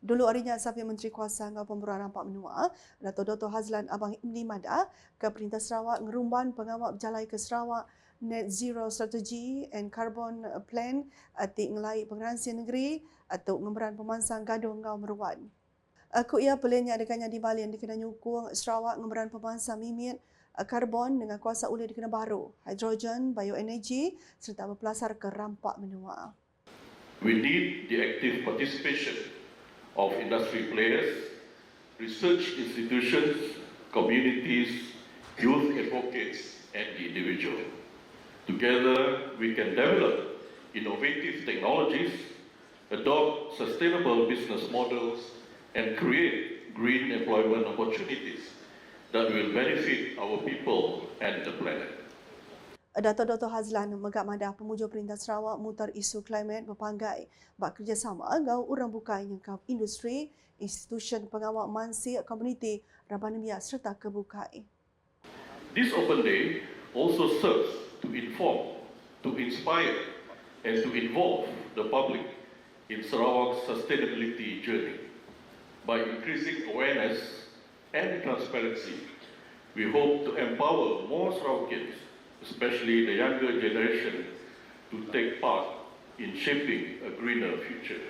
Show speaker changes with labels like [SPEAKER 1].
[SPEAKER 1] Dulu harinya Safi Menteri Kuasa dengan Pemberuan Rampak Menua, Dato' Dr. Hazlan Abang Ibni Mada ke Perintah Sarawak ngerumban pengawal berjalai ke Sarawak Net Zero Strategy and Carbon Plan atik ngelai pengeransian negeri atau ngemberan pemansang gaduh ngau meruan. Aku ia pelennya adakahnya di Bali yang dikena nyukung Sarawak ngemberan pemansang mimit eh, karbon dengan kuasa ulir dikena baru, hidrogen, bioenergi serta berpelasar ke rampak menua.
[SPEAKER 2] We need the active participation of industry players, research institutions, communities, youth advocates, and the individual. Together, we can develop innovative technologies, adopt sustainable business models, and create green employment opportunities that will benefit our people and the planet.
[SPEAKER 1] Dato' Dr. Hazlan megak madah pemuja Perintah Sarawak mutar isu klimat berpanggai bak kerjasama ngau urang bukai nyengkau industri, institusi pengawal mansi komuniti Rabanimia serta kebukai.
[SPEAKER 2] This open day also serves to inform, to inspire, and to involve the public in Sarawak's sustainability journey. By increasing awareness and transparency, we hope to empower more Sarawakians, especially the younger generation, to take part in shaping a greener future.